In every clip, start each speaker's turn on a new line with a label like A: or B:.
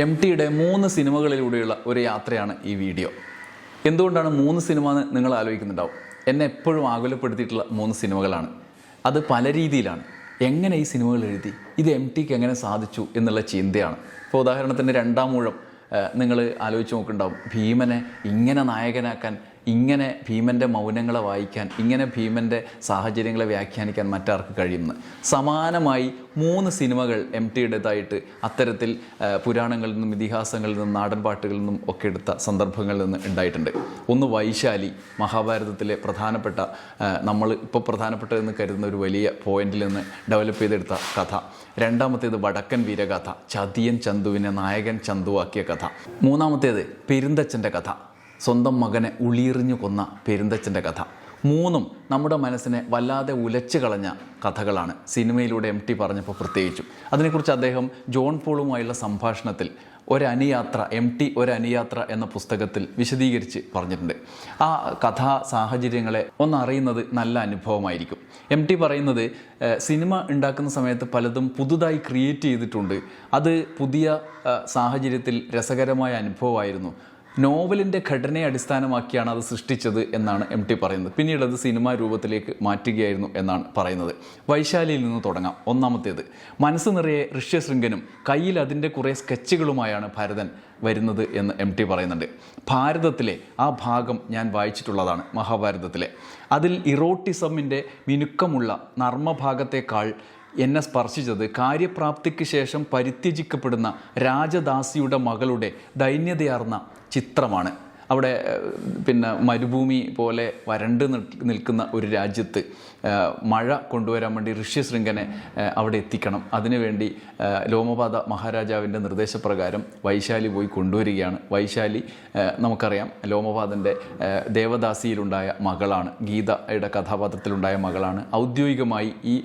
A: M ടിയുടെ മൂന്ന് സിനിമകളിലൂടെയുള്ള ഒരു യാത്രയാണ് ഈ വീഡിയോ. എന്തുകൊണ്ടാണ് മൂന്ന് സിനിമ എന്ന് നിങ്ങൾ ആലോചിക്കുന്നുണ്ടാവും? എന്നെ എപ്പോഴും ആകുലപ്പെടുത്തിയിട്ടുള്ള മൂന്ന് സിനിമകളാണ്. അത് പല രീതിയിലാണ്. എങ്ങനെ ഈ സിനിമകൾ എഴുതി? ഇത് എം ടിക്ക് എങ്ങനെ സാധിച്ചു എന്നുള്ള ചിന്തയാണ്. ഇപ്പോൾ ഉദാഹരണത്തിന് രണ്ടാം മൂഴം നിങ്ങൾ ആലോചിച്ച് നോക്കുന്നുണ്ടാവും. ഭീമനെ ഇങ്ങനെ നായകനാക്കാൻ ഇങ്ങനെ ഭീമന്റെ മൗനങ്ങളെ വായിക്കാൻ ഇങ്ങനെ ഭീമന്റെ സാഹചര്യങ്ങളെ വ്യാഖ്യാനിക്കാൻ മറ്റാർക്ക് കഴിയുന്ന സമാനമായി മൂന്ന് സിനിമകൾ എം ടിയുടേതായിട്ട് അത്തരത്തിൽ പുരാണങ്ങളിൽ നിന്നും ഇതിഹാസങ്ങളിൽ നിന്നും നാടൻപാട്ടുകളിൽ നിന്നും ഒക്കെ എടുത്ത സന്ദർഭങ്ങളിൽ നിന്ന് ഉണ്ടായിട്ടുണ്ട്. ഒന്ന് വൈശാലി മഹാഭാരതത്തിലെ പ്രധാനപ്പെട്ട നമ്മൾ ഇപ്പോൾ പ്രധാനപ്പെട്ടതെന്ന് കരുതുന്ന ഒരു വലിയ പോയിന്റിൽ നിന്ന് ഡെവലപ്പ് ചെയ്തെടുത്ത കഥ. രണ്ടാമത്തേത് വടക്കൻ വീരകഥ ചതിയൻ ചന്തുവിനെ നായകൻ ചന്തുവാക്കിയ കഥ. മൂന്നാമത്തേത് പെരുന്തച്ഛന്റെ കഥ. സ്വന്തം മകനെ ഉളിയെറിഞ്ഞു കൊന്ന പെരുന്തച്ഛന്റെ കഥ. മൂന്നും നമ്മുടെ മനസ്സിനെ വല്ലാതെ ഉലച്ചു കളഞ്ഞ കഥകളാണ് സിനിമയിലൂടെ എം ടി പറഞ്ഞപ്പോൾ പ്രത്യേകിച്ചും. അതിനെക്കുറിച്ച് അദ്ദേഹം ജോൺ പോളുമായുള്ള സംഭാഷണത്തിൽ ഒരനുയാത്ര എം ടി ഒരനുയാത്ര എന്ന പുസ്തകത്തിൽ വിശദീകരിച്ച് പറഞ്ഞിട്ടുണ്ട്. ആ കഥാ സാഹചര്യങ്ങളെ ഒന്നറിയുന്നത് നല്ല അനുഭവമായിരിക്കും. എം ടി പറയുന്നത് സിനിമ ഉണ്ടാക്കുന്ന സമയത്ത് പലതും പുതുതായി ക്രിയേറ്റ് ചെയ്തിട്ടുണ്ട്. അത് പുതിയ സാഹചര്യത്തിൽ രസകരമായ അനുഭവമായിരുന്നു. നോവലിന്റെ ഘടനയെ അടിസ്ഥാനമാക്കിയാണ് അത് സൃഷ്ടിച്ചത് എന്നാണ് എം ടി പറയുന്നത്. പിന്നീട് അത് സിനിമാ രൂപത്തിലേക്ക് മാറ്റുകയായിരുന്നു എന്നാണ് പറയുന്നത്. വൈശാലിയിൽ നിന്ന് തുടങ്ങാം. ഒന്നാമത്തേത് മനസ്സ് നിറയെ ഋഷ്യശൃംഗനും കയ്യിൽ അതിന്റെ കുറേ സ്കെച്ചുകളുമായാണ് ഭാരതൻ വരുന്നത് എന്ന് എം ടി പറയുന്നുണ്ട്. ഭാരതത്തിലെ ആ ഭാഗം ഞാൻ വായിച്ചിട്ടുള്ളതാണ് മഹാഭാരതത്തിലെ. അതിൽ ഇറോട്ടിസമിന്റെ മിനുക്കമുള്ള നർമ്മഭാഗത്തേക്കാൾ എന്നെ സ്പർശിച്ചത്. കാര്യപ്രാപ്തിക്ക് ശേഷം പരിത്യജിക്കപ്പെടുന്ന രാജദാസിയുടെ മകളുടെ ദൈന്യതയാർന്ന ചിത്രമാണ്. അവിടെ പിന്നെ മരുഭൂമി പോലെ വരണ്ട് നിൽക്കുന്ന ഒരു രാജ്യത്ത് മഴ കൊണ്ടുവരാൻ വേണ്ടി ഋഷ്യശൃംഗനെ അവിടെ എത്തിക്കണം. അതിനുവേണ്ടി ലോമപാത മഹാരാജാവിന്റെ നിർദ്ദേശപ്രകാരം വൈശാലി പോയി കൊണ്ടുവരികയാണ്. വൈശാലി നമുക്കറിയാം ലോമപാതന്റെ ദേവദാസിയിലുണ്ടായ മകളാണ്. ഗീതയുടെ കഥാപാത്രത്തിലുണ്ടായ മകളാണ്. ഔദ്യോഗികമായി ഈ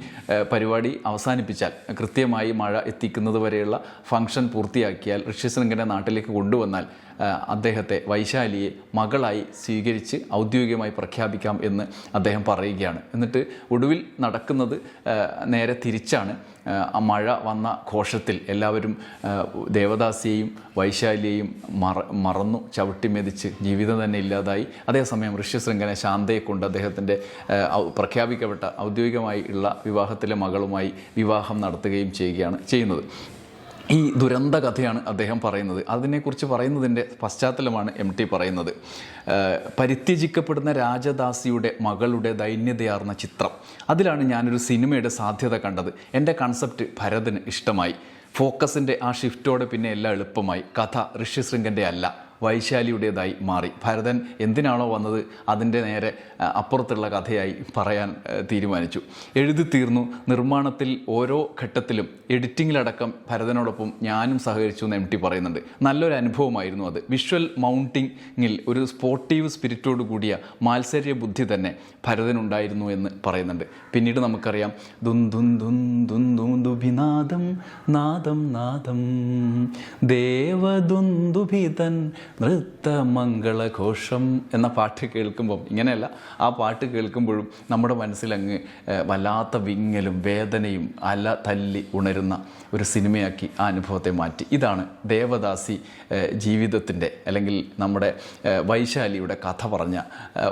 A: പരിപാടി അവസാനിപ്പിച്ചാൽ കൃത്യമായി മഴ എത്തിക്കുന്നത് വരെയുള്ള ഫംഗ്ഷൻ പൂർത്തിയാക്കിയാൽ ഋഷ്യശൃംഗനെ നാട്ടിലേക്ക് കൊണ്ടുവന്നാൽ അദ്ദേഹത്തെ വൈശാലിയെ മകളായി സ്വീകരിച്ച് ഔദ്യോഗികമായി പ്രഖ്യാപിക്കാം എന്ന് അദ്ദേഹം പറയുകയാണ്. എന്നിട്ട് ഒടുവിൽ നടക്കുന്നത് നേരെ തിരിച്ചാണ്. മഴ വന്ന ഘോഷത്തിൽ എല്ലാവരും ദേവദാസിയെയും വൈശാലിയെയും മറ മറന്നു ചവിട്ടി മെതിച്ച് ജീവിതം തന്നെ ഇല്ലാതായി. അതേസമയം ഋഷ്യശൃംഖനെ ശാന്തയെ കൊണ്ട് അദ്ദേഹത്തിന്റെ പ്രഖ്യാപിക്കപ്പെട്ട ഔദ്യോഗികമായി ഉള്ള വിവാഹത്തിലെ മകളുമായി വിവാഹം നടത്തുകയും ചെയ്യുകയാണ് ചെയ്യുന്നത്. ഈ ദുരന്ത കഥയാണ് അദ്ദേഹം പറയുന്നത്. അതിനെക്കുറിച്ച് പറയുന്നതിന്റെ പശ്ചാത്തലമാണ് എം ടി പറയുന്നത്. പരിത്യജിക്കപ്പെടുന്ന രാജദാസിയുടെ മകളുടെ ദൈന്യതയാർന്ന ചിത്രം. അതിലാണ് ഞാനൊരു സിനിമയുടെ സാധ്യത കണ്ടത്. എന്റെ കൺസെപ്റ്റ് ഭരതന് ഇഷ്ടമായി. ഫോക്കസിന്റെ ആ ഷിഫ്റ്റോടെ പിന്നെ എല്ലാം എളുപ്പമായി. കഥ ഋഷ്യശൃംഗന്റെ അല്ല. വൈശാലിയുടേതായി മാറി. ഭരതൻ എന്തിനാണോ വന്നത്? അതിന്റെ നേരെ അപ്പുറത്തുള്ള കഥയായി പറയാൻ തീരുമാനിച്ചു. എഴുതി തീർന്നു. നിർമ്മാണത്തിൽ ഓരോ ഘട്ടത്തിലും എഡിറ്റിങ്ങിലടക്കം ഭരതനോടൊപ്പം ഞാനും സഹകരിച്ചു എന്ന് എം ടി പറയുന്നുണ്ട്. നല്ലൊരു അനുഭവമായിരുന്നു അത്. വിഷ്വൽ മൗണ്ടിങ്ങിൽ ഒരു സ്പോർട്ടീവ് സ്പിരിറ്റോട് കൂടിയ മാത്സര്യ ബുദ്ധി തന്നെ ഭരതനുണ്ടായിരുന്നു എന്ന് പറയുന്നുണ്ട്. പിന്നീട് നമുക്കറിയാം. ദുൻ നാദം നാദം. ദേവദുന്ദുഭിതൻ നൃത്തമംഗളഘോഷം എന്ന പാട്ട് കേൾക്കുമ്പം ഇങ്ങനെയല്ല ആ പാട്ട് കേൾക്കുമ്പോഴും നമ്മുടെ മനസ്സിലങ്ങ് വല്ലാത്ത വിങ്ങലും വേദനയും അല തല്ലി ഉണരുന്ന ഒരു സിനിമയാക്കി ആ അനുഭവത്തെ മാറ്റി. ഇതാണ് ദേവദാസി ജീവിതത്തിന്റെ അല്ലെങ്കിൽ നമ്മുടെ വൈശാലിയുടെ കഥ പറഞ്ഞ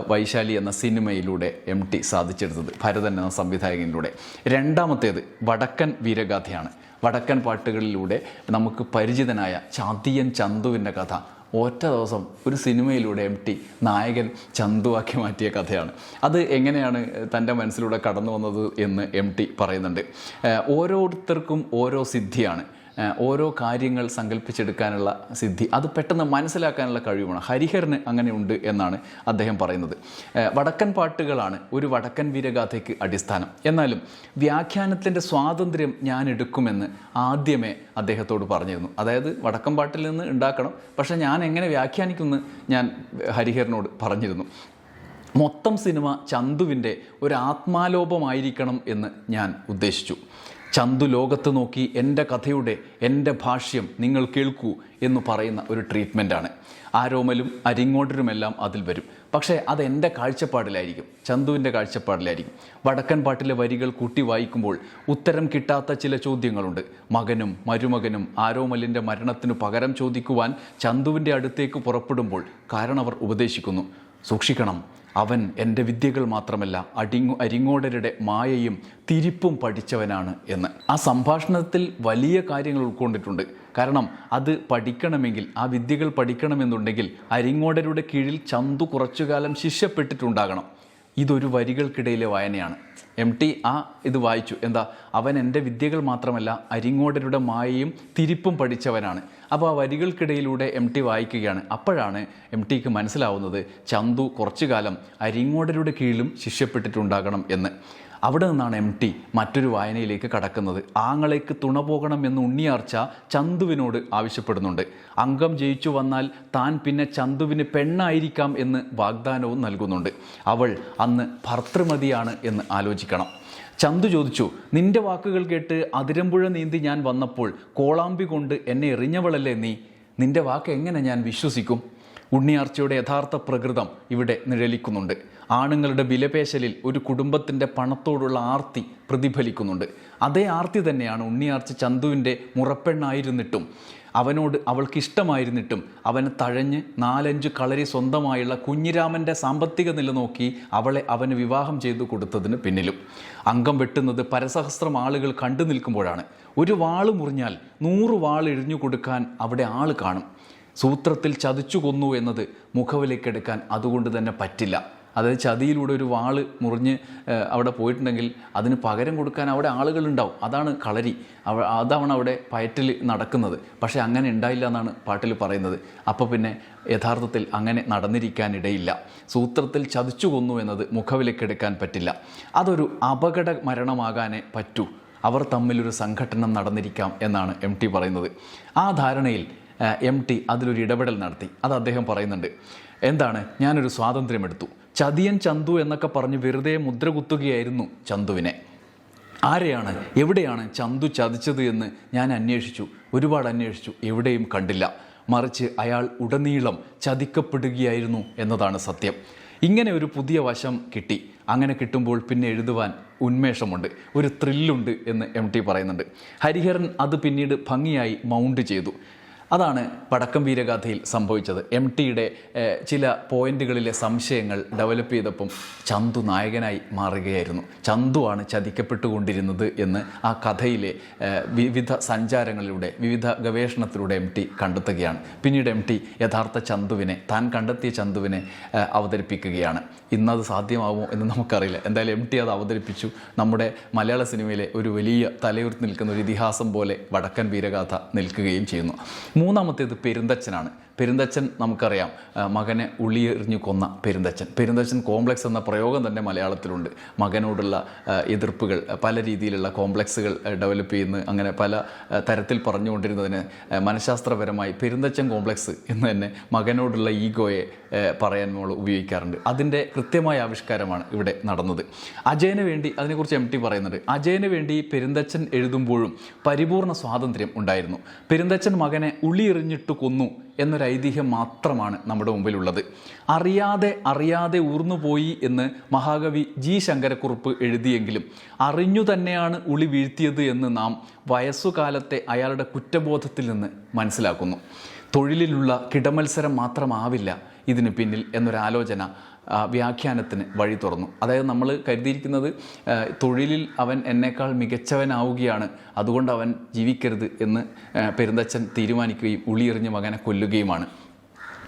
A: വൈശാലി എന്ന സിനിമയിലൂടെ എം ടി സാധിച്ചെടുത്തത് ഭരതൻ എന്ന സംവിധായകനിലൂടെ. രണ്ടാമത്തേത് വടക്കൻ വീരഗാഥയാണ്. വടക്കൻ പാട്ടുകളിലൂടെ നമുക്ക് പരിചിതനായ ചാത്തിയൻ ചന്തുവിന്റെ കഥ ഒറ്റ ദിവസം ഒരു സിനിമയിലൂടെ എം ടി നായകൻ ചന്തുവാക്കി മാറ്റിയ കഥയാണ്. അത് എങ്ങനെയാണ് തന്റെ മനസ്സിലൂടെ കടന്നു വന്നത് എന്ന് എം ടി പറയുന്നുണ്ട് ഓരോരുത്തർക്കും ഓരോ സിദ്ധിയാണ്. ഓരോ കാര്യങ്ങൾ സങ്കല്പിച്ചെടുക്കാനുള്ള സിദ്ധി. അത് പെട്ടെന്ന് മനസ്സിലാക്കാനുള്ള കഴിവാണ് ഹരിഹരന് അങ്ങനെ ഉണ്ട് എന്നാണ് അദ്ദേഹം പറയുന്നത്. വടക്കൻ പാട്ടുകളാണ് ഒരു വടക്കൻ വീരഗാഥയ്ക്ക് അടിസ്ഥാനം. എന്നാലും വ്യാഖ്യാനത്തിന്റെ സ്വാതന്ത്ര്യം ഞാൻ എടുക്കുമെന്ന് ആദ്യമേ അദ്ദേഹത്തോട് പറഞ്ഞിരുന്നു. അതായത് വടക്കൻ പാട്ടിൽ നിന്ന് ഉണ്ടാക്കണം. പക്ഷേ ഞാൻ എങ്ങനെ വ്യാഖ്യാനിക്കുമെന്ന് ഞാൻ ഹരിഹരനോട് പറഞ്ഞിരുന്നു. മൊത്തം സിനിമ ചന്തുവിന്റെ ഒരു ആത്മാലോപമായിരിക്കണം എന്ന് ഞാൻ ഉദ്ദേശിച്ചു. ചന്തു ലോകത്ത് നോക്കി എന്റെ കഥയുടെ എന്റെ ഭാഷ്യം നിങ്ങൾ കേൾക്കൂ എന്ന് പറയുന്ന ഒരു ട്രീറ്റ്മെന്റാണ് ആരോമലും അരിങ്ങോട്ടരുമെല്ലാം അതിൽ വരും. പക്ഷേ അത് എന്റെ കാഴ്ചപ്പാടിലായിരിക്കും ചന്തുവിന്റെ കാഴ്ചപ്പാടിലായിരിക്കും. വടക്കൻ പാട്ടിലെ വരികൾ കൂട്ടി വായിക്കുമ്പോൾ ഉത്തരം കിട്ടാത്ത ചില ചോദ്യങ്ങളുണ്ട്. മകനും മരുമകനും ആരോമലിന്റെ മരണത്തിനു പകരം ചോദിക്കുവാൻ ചന്തുവിന്റെ അടുത്തേക്ക് പുറപ്പെടുമ്പോൾ കാരണവർ ഉപദേശിക്കുന്നു. സൂക്ഷിക്കണം. അവൻ എന്റെ വിദ്യകൾ മാത്രമല്ല അടിങ്ങു അരിങ്ങോടരുടെ മായയും തിരിപ്പും പഠിച്ചവനാണ് എന്ന്. ആ സംഭാഷണത്തിൽ വലിയ കാര്യങ്ങൾ ഉൾക്കൊണ്ടിട്ടുണ്ട്. കാരണം അത് പഠിക്കണമെങ്കിൽ ആ വിദ്യകൾ പഠിക്കണമെന്നുണ്ടെങ്കിൽ അരിങ്ങോടരുടെ കീഴിൽ ചന്തു കുറച്ചുകാലം ശിഷ്യപ്പെട്ടിട്ടുണ്ടാകണം. ഇതൊരു വരികൾക്കിടയിലെ വായനയാണ്. എം ടി ആ ഇത് വായിച്ചു. എന്താ? അവൻ എന്റെ വിദ്യകൾ മാത്രമല്ല അരിങ്ങോടരുടെ മായയും തിരിപ്പും പഠിച്ചവനാണ്. അപ്പോൾ ആ വരികൾക്കിടയിലൂടെ എം ടി വായിക്കുകയാണ്. അപ്പോഴാണ് എം ടിക്ക് മനസ്സിലാവുന്നത് ചന്തു കുറച്ചു കാലം അരിങ്ങോടരുടെ കീഴിലും ശിഷ്യപ്പെട്ടിട്ടുണ്ടാകണം എന്ന്. അവിടെ നിന്നാണ് എം ടി മറ്റൊരു വായനയിലേക്ക് കടക്കുന്നത്. ആങ്ങളേക്ക് തുണ പോകണം എന്ന് ഉണ്ണിയാർച്ച ചന്തുവിനോട് ആവശ്യപ്പെടുന്നുണ്ട്. അംഗം ജയിച്ചു വന്നാൽ താൻ പിന്നെ ചന്തുവിന് പെണ്ണായിരിക്കാം എന്ന് വാഗ്ദാനവും നൽകുന്നുണ്ട്. അവൾ അന്ന് ഭർത്തൃമതിയാണ് എന്ന് ആലോചിക്കണം. ചന്തു ചോദിച്ചു നിന്റെ വാക്കുകൾ കേട്ട് അതിരമ്പുഴ നീന്തി ഞാൻ വന്നപ്പോൾ കോളാമ്പി കൊണ്ട് എന്നെ എറിഞ്ഞവളല്ലേ നീ? നിന്റെ വാക്ക് എങ്ങനെ ഞാൻ വിശ്വസിക്കും? ഉണ്ണിയാർച്ചയുടെ യഥാർത്ഥ പ്രകൃതം ഇവിടെ നിഴലിക്കുന്നുണ്ട്. ആണുങ്ങളുടെ വിലപേശലിൽ ഒരു കുടുംബത്തിന്റെ പണത്തോടുള്ള ആർത്തി പ്രതിഫലിക്കുന്നുണ്ട്. അതേ ആർത്തി തന്നെയാണ് ഉണ്ണിയാർച്ച ചന്തുവിന്റെ മുറപ്പെണ്ണായിരുന്നിട്ടും അവനോട് അവൾക്ക് ഇഷ്ടമായിരുന്നിട്ടും അവന് തഴഞ്ഞ് നാലഞ്ച് കളരി സ്വന്തമായുള്ള കുഞ്ഞിരാമന്റെ സാമ്പത്തിക നില നോക്കി അവളെ അവന് വിവാഹം ചെയ്തു കൊടുത്തതിന് പിന്നിലും. അംഗം വെട്ടുന്നത് പരസഹസ്രം ആളുകൾ കണ്ടു നിൽക്കുമ്പോഴാണ്. ഒരു വാൾ മുറിഞ്ഞാൽ നൂറ് വാൾ എഴിഞ്ഞു കൊടുക്കാൻ അവിടെ ആൾ കാണും. സൂത്രത്തിൽ ചതിച്ചു കൊന്നു എന്നത് മുഖവിലേക്കെടുക്കാൻ അതുകൊണ്ട് തന്നെ പറ്റില്ല. അതായത് ചതിയിലൂടെ ഒരു വാൾ മുറിഞ്ഞ് അവിടെ പോയിട്ടുണ്ടെങ്കിൽ അതിന് പകരം കൊടുക്കാൻ അവിടെ ആളുകളുണ്ടാവും. അതാണ് കളരി. അവ അതാണ് അവിടെ പയറ്റിൽ നടക്കുന്നത്. പക്ഷേ അങ്ങനെ ഉണ്ടായില്ല എന്നാണ് പാട്ടിൽ പറയുന്നത്. അപ്പോൾ പിന്നെ യഥാർത്ഥത്തിൽ അങ്ങനെ നടന്നിരിക്കാനിടയില്ല. സൂത്രത്തിൽ ചതിച്ചു കൊന്നു എന്നത് മുഖവിലക്കെടുക്കാൻ പറ്റില്ല. അതൊരു അപകട മരണമാകാനേ പറ്റൂ. അവർ തമ്മിലൊരു സംഘടന നടന്നിരിക്കാം എന്നാണ് എം ടി പറയുന്നത്. ആ ധാരണയിൽ എം ടി അതിലൊരു ഇടപെടൽ നടത്തി. അത് അദ്ദേഹം പറയുന്നുണ്ട്. എന്താണ്? ഞാനൊരു സ്വാതന്ത്ര്യമെടുത്തു. ചതിയൻ ചന്തു എന്നൊക്കെ പറഞ്ഞ് വെറുതെ മുദ്ര കുത്തുകയായിരുന്നു ചന്തുവിനെ. ആരെയാണ്? എവിടെയാണ് ചന്തു ചതിച്ചത് എന്ന് ഞാൻ അന്വേഷിച്ചു. ഒരുപാട് അന്വേഷിച്ചു. എവിടെയും കണ്ടില്ല. മറിച്ച് അയാൾ ഉടനീളം ചതിക്കപ്പെടുകയായിരുന്നു എന്നതാണ് സത്യം. ഇങ്ങനെ ഒരു പുതിയ വശം കിട്ടി. അങ്ങനെ കിട്ടുമ്പോൾ പിന്നെ എഴുതുവാൻ ഉന്മേഷമുണ്ട്. ഒരു ത്രില്ലുണ്ട് എന്ന് എം ടി പറയുന്നുണ്ട്. ഹരിഹരൻ അത് പിന്നീട് ഭംഗിയായി മൗണ്ട് ചെയ്തു. അതാണ് പടക്കം വീരഗാഥയിൽ സംഭവിച്ചത്. എം ടിയുടെ ചില പോയിന്റുകളിലെ സംശയങ്ങൾ ഡെവലപ്പ് ചെയ്തപ്പം ചന്തു നായകനായി മാറുകയായിരുന്നു. ചന്തുവാണ് ചതിക്കപ്പെട്ടുകൊണ്ടിരുന്നത് എന്ന് ആ കഥയിലെ വിവിധ സഞ്ചാരങ്ങളിലൂടെ വിവിധ ഗവേഷണത്തിലൂടെ എം ടി കണ്ടെത്തുകയാണ്. പിന്നീട് എം ടി യഥാർത്ഥ ചന്തുവിനെ താൻ കണ്ടെത്തിയ ചന്തുവിനെ അവതരിപ്പിക്കുകയാണ്. ഇന്നത് സാധ്യമാവുമോ എന്ന് നമുക്കറിയില്ല. എന്തായാലും എം ടി അത് അവതരിപ്പിച്ചു. നമ്മുടെ മലയാള സിനിമയിലെ ഒരു വലിയ തലയുർത്തി നിൽക്കുന്ന ഒരു ഇതിഹാസം പോലെ വടക്കൻ വീരഗാഥ നിൽക്കുകയും ചെയ്യുന്നു. മൂന്നാമത്തേത് പെരുന്തച്ഛനാണ് പെരുന്തച്ഛൻ നമുക്കറിയാം. മകനെ ഉള്ളിയെറിഞ്ഞു കൊന്ന പെരുന്തച്ചൻ പെരുന്തച്ചൻ കോംപ്ലക്സ് എന്ന പ്രയോഗം തന്നെ മലയാളത്തിലുണ്ട്. മകനോടുള്ള എതിർപ്പുകൾ പല രീതിയിലുള്ള കോംപ്ലക്സുകൾ ഡെവലപ്പ് ചെയ്യുന്ന. അങ്ങനെ പല തരത്തിൽ പറഞ്ഞുകൊണ്ടിരുന്നതിന് മനഃശാസ്ത്രപരമായി പെരുന്തച്ഛൻ കോംപ്ലക്സ് എന്ന് തന്നെ മകനോടുള്ള ഈഗോയെ പറയാൻ നമ്മൾ ഉപയോഗിക്കാറുണ്ട്. അതിന്റെ കൃത്യമായ ആവിഷ്കാരമാണ് ഇവിടെ നടന്നത്. അജയന് വേണ്ടി അതിനെക്കുറിച്ച് എം ടി പറയുന്നുണ്ട്. അജയന് വേണ്ടി പെരുന്തച്ചൻ എഴുതുമ്പോഴും പരിപൂർണ സ്വാതന്ത്ര്യം ഉണ്ടായിരുന്നു. പെരുന്തച്ചൻ മകനെ ഉള്ളിയെറിഞ്ഞിട്ട് കൊന്നു എന്നൊരു ഐതിഹ്യം മാത്രമാണ് നമ്മുടെ മുമ്പിലുള്ളത്. അറിയാതെ അറിയാതെ ഊർന്നുപോയി എന്ന് മഹാകവി ജി ശങ്കരക്കുറുപ്പ് എഴുതിയെങ്കിലും അറിഞ്ഞു തന്നെയാണ് ഉളി വീഴ്ത്തിയത് എന്ന് നാം വയസ്സുകാലത്തെ അയാളുടെ കുറ്റബോധത്തിൽ നിന്ന് മനസ്സിലാക്കുന്നു. തൊഴിലിലുള്ള കിടമത്സരം മാത്രമാവില്ല ഇതിന് പിന്നിൽ എന്നൊരാലോചന വ്യാഖ്യാനത്തിന് വഴി തുറന്നു. അതായത് നമ്മൾ കരുതിയിരിക്കുന്നത് തൊഴിലിൽ അവൻ എന്നേക്കാൾ മികച്ചവനാവുകയാണ്. അതുകൊണ്ട് അവൻ ജീവിക്കരുത് എന്ന് പെരുന്തച്ഛൻ തീരുമാനിക്കുകയും ഉളിയെറിഞ്ഞ് മകനെ കൊല്ലുകയുമാണ്.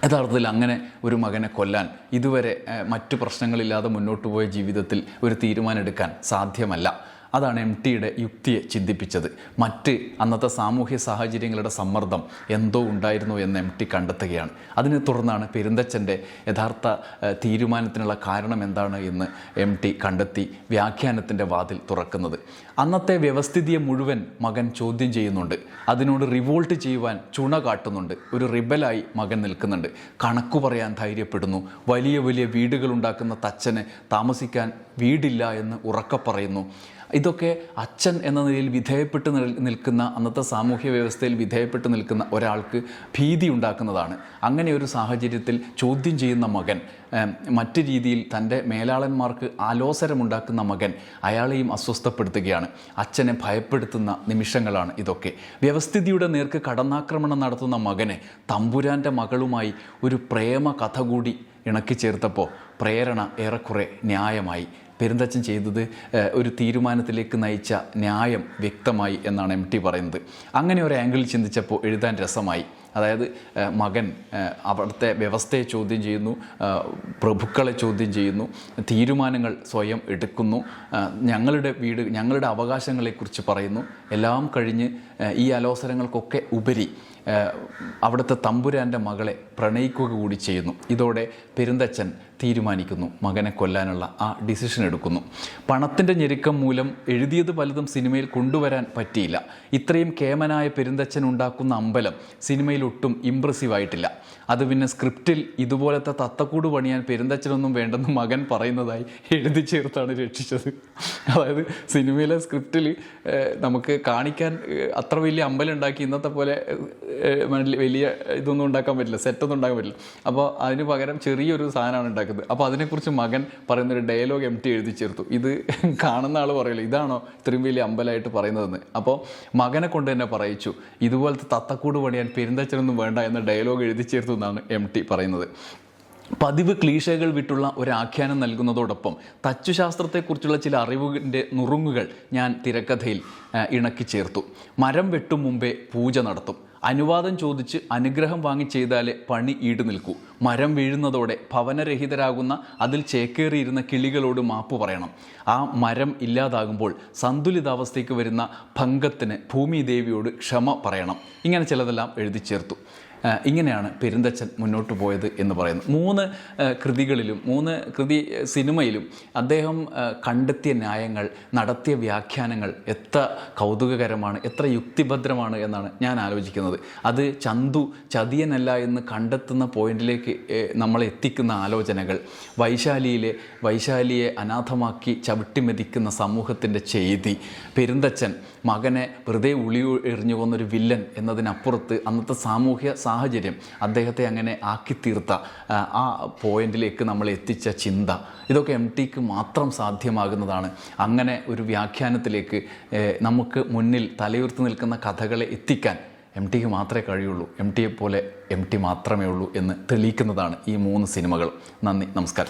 A: യഥാർത്ഥത്തിൽ അങ്ങനെ ഒരു മകനെ കൊല്ലാൻ ഇതുവരെ മറ്റു പ്രശ്നങ്ങളില്ലാതെ മുന്നോട്ട് പോയ ജീവിതത്തിൽ ഒരു തീരുമാനമെടുക്കാൻ സാധ്യമല്ല. അതാണ് എം ടിയുടെ യുക്തിയെ ചിന്തിപ്പിച്ചത്. മറ്റ് അന്നത്തെ സാമൂഹ്യ സാഹചര്യങ്ങളുടെ സമ്മർദ്ദം എന്തോ ഉണ്ടായിരുന്നു എന്ന് എം ടി കണ്ടെത്തുകയാണ്. അതിനെ തുടർന്നാണ് പെരുന്തച്ഛന്റെ യഥാർത്ഥ തീരുമാനത്തിനുള്ള കാരണം എന്താണ് എന്ന് എം ടി കണ്ടെത്തി വ്യാഖ്യാനത്തിന്റെ വാതിൽ തുറക്കുന്നത്. അന്നത്തെ വ്യവസ്ഥിതിയെ മുഴുവൻ മകൻ ചോദ്യം ചെയ്യുന്നുണ്ട്. അതിനോട് റിവോൾട്ട് ചെയ്യുവാൻ ചുണ കാട്ടുന്നുണ്ട്. ഒരു റിബലായി മകൻ നിൽക്കുന്നുണ്ട്. കണക്കു പറയാൻ ധൈര്യപ്പെടുന്നു. വലിയ വലിയ വീടുകൾ ഉണ്ടാക്കുന്ന തച്ചന് താമസിക്കാൻ വീടില്ല എന്ന് ഉറക്ക പറയുന്നു. ഇതൊക്കെ അച്ഛൻ എന്ന നിലയിൽ വിധേയപ്പെട്ട് നിൽക്കുന്ന അന്നത്തെ സാമൂഹ്യ വ്യവസ്ഥയിൽ വിധേയപ്പെട്ട് നിൽക്കുന്ന ഒരാൾക്ക് ഭീതി ഉണ്ടാക്കുന്നതാണ്. അങ്ങനെ ഒരു സാഹചര്യത്തിൽ ചോദ്യം ചെയ്യുന്ന മകൻ മറ്റു രീതിയിൽ തന്റെ മേലാളന്മാർക്ക് ആലോസരമുണ്ടാക്കുന്ന മകൻ അയാളെയും അസ്വസ്ഥപ്പെടുത്തുകയാണ്. അച്ഛനെ ഭയപ്പെടുത്തുന്ന നിമിഷങ്ങളാണ് ഇതൊക്കെ. വ്യവസ്ഥിതിയുടെ നേർക്ക് കടന്നാക്രമണം നടത്തുന്ന മകനെ തമ്പുരാന്റെ മകളുമായി ഒരു പ്രേമ കഥ കൂടി ഇണക്കി ചേർത്തപ്പോൾ പ്രേരണ ഏറെക്കുറെ ന്യായമായി. പെരുന്തച്ഛൻ ചെയ്തത് ഒരു തീരുമാനത്തിലേക്ക് നയിച്ച ന്യായം വ്യക്തമായി എന്നാണ് എം ടി പറയുന്നത്. അങ്ങനെ ഒരു ആംഗിളിൽ ചിന്തിച്ചപ്പോൾ എഴുതാൻ രസമായി. അതായത് മകൻ അവിടുത്തെ വ്യവസ്ഥയെ ചോദ്യം ചെയ്യുന്നു പ്രഭുക്കളെ ചോദ്യം ചെയ്യുന്നു തീരുമാനങ്ങൾ സ്വയം എടുക്കുന്നു ഞങ്ങളുടെ വീട് ഞങ്ങളുടെ അവകാശങ്ങളെക്കുറിച്ച് പറയുന്നു എല്ലാം കഴിഞ്ഞ് ഈ അലോസരങ്ങൾക്കൊക്കെ ഉപരി അവിടുത്തെ തമ്പുരാന്റെ മകളെ പ്രണയിക്കുക കൂടി ചെയ്യുന്നു. ഇതോടെ പെരുന്തച്ഛൻ തീരുമാനിക്കുന്നു മകനെ കൊല്ലാനുള്ള ആ ഡിസിഷൻ എടുക്കുന്നു. പണത്തിന്റെ ഞെരുക്കം മൂലം എഴുതിയത് പലതും സിനിമയിൽ കൊണ്ടുവരാൻ പറ്റിയില്ല. ഇത്രയും കേമനായ പെരുന്തച്ഛൻ ഉണ്ടാക്കുന്ന അമ്പലം സിനിമയിൽ ഒട്ടും ഇമ്പ്രസീവ് ആയിട്ടില്ല. അത് പിന്നെ സ്ക്രിപ്റ്റിൽ ഇതുപോലത്തെ തത്തക്കൂട് പണിയാൻ പെരുന്തച്ഛനൊന്നും വേണ്ടെന്ന് മകൻ പറയുന്നതായി എഴുതി ചേർത്താണ് രക്ഷിച്ചത്. അതായത് സിനിമയിലെ സ്ക്രിപ്റ്റിൽ നമുക്ക് കാണിക്കാൻ അത്ര വലിയ അമ്പലം ഉണ്ടാക്കി ഇന്നത്തെ പോലെ വലിയ- ഇതൊന്നും ഉണ്ടാക്കാൻ പറ്റില്ല സെറ്റൊന്നും ഉണ്ടാക്കാൻ പറ്റില്ല. അപ്പോൾ അതിന് പകരം ചെറിയൊരു സാധനമാണ് ഉണ്ടാക്കുന്നത്. അപ്പോൾ അതിനെക്കുറിച്ച് മകൻ പറയുന്നൊരു ഡയലോഗ് എം ടി എഴുതി ചേർത്തു. ഇത് കാണുന്ന ആൾ പറയില്ല ഇതാണോ ഇത്രയും വലിയ അമ്പലമായിട്ട് പറയുന്നതെന്ന്? അപ്പോൾ മകനെ കൊണ്ട് തന്നെ പറയിച്ചു ഇതുപോലത്തെ തത്തക്കൂട് പണിയാൻ പെരുന്തച്ഛനൊന്നും വേണ്ട എന്ന ഡയലോഗ് എഴുതി ചേർത്തു എന്നാണ് എം ടി പറയുന്നത്. പതിവ് ക്ലീശകൾ വിട്ടുള്ള ഒരു ആഖ്യാനം നൽകുന്നതോടൊപ്പം തച്ചുശാസ്ത്രത്തെക്കുറിച്ചുള്ള ചില അറിവിന്റെ നുറുങ്ങുകൾ ഞാൻ തിരക്കഥയിൽ ഇണക്കി ചേർത്തു. മരം വെട്ടും മുമ്പേ പൂജ നടത്തും. അനുവാദം ചോദിച്ച് അനുഗ്രഹം വാങ്ങി ചെയ്താലേ പണി ഈട് നിൽക്കൂ. മരം വീഴുന്നതോടെ ഭവനരഹിതരാകുന്ന അതിൽ ചേക്കേറിയിരുന്ന കിളികളോട് മാപ്പ് പറയണം. ആ മരം ഇല്ലാതാകുമ്പോൾ സന്തുലിതാവസ്ഥയ്ക്ക് വരുന്ന ഭംഗത്തിന് ഭൂമി ദേവിയോട് ക്ഷമ പറയണം. ഇങ്ങനെ ചിലതെല്ലാം എഴുതി ചേർത്തു. ഇങ്ങനെയാണ് പെരുന്തച്ഛൻ മുന്നോട്ട് പോയത് എന്ന് പറയുന്നു മൂന്ന് കൃതികളിലും മൂന്ന് കൃതി സിനിമയിലും അദ്ദേഹം കണ്ടെത്തിയ ന്യായങ്ങൾ നടത്തിയ വ്യാഖ്യാനങ്ങൾ എത്ര കൗതുകകരമാണ് എത്ര യുക്തിഭദ്രമാണ് എന്നാണ് ഞാൻ ആലോചിക്കുന്നത്. അത് ചന്തു ചതിയനല്ല എന്ന് കണ്ടെത്തുന്ന പോയിന്റിലേക്ക് നമ്മളെ എത്തിക്കുന്ന ആലോചനകൾ വൈശാലിയിലെ വൈശാലിയെ അനാഥമാക്കി ചവിട്ടിമെതിക്കുന്ന സമൂഹത്തിന്റെ ചെയ്തി പെരുന്തച്ഛൻ മകനെ വെറുതെ ഉളി എറിഞ്ഞു കൊന്നൊരു വില്ലൻ എന്നതിനപ്പുറത്ത് അന്നത്തെ സാമൂഹ്യ സാഹചര്യം അദ്ദേഹത്തെ അങ്ങനെ ആക്കിത്തീർത്ത ആ, ആ പോയിന്റിലേക്ക് നമ്മൾ എത്തിച്ച ചിന്ത. ഇതൊക്കെ എം ടിക്ക് മാത്രം സാധ്യമാകുന്നതാണ്. അങ്ങനെ ഒരു വ്യാഖ്യാനത്തിലേക്ക് നമുക്ക് മുന്നിൽ തലയുർത്തി നിൽക്കുന്ന കഥകളെ എത്തിക്കാൻ എം ടിക്ക് മാത്രമേ കഴിയുള്ളൂ. എം ടിയെ പോലെ എം ടി മാത്രമേ ഉള്ളൂ എന്ന് തെളിയിക്കുന്നതാണ് ഈ മൂന്ന് സിനിമകൾ. നന്ദി നമസ്കാരം.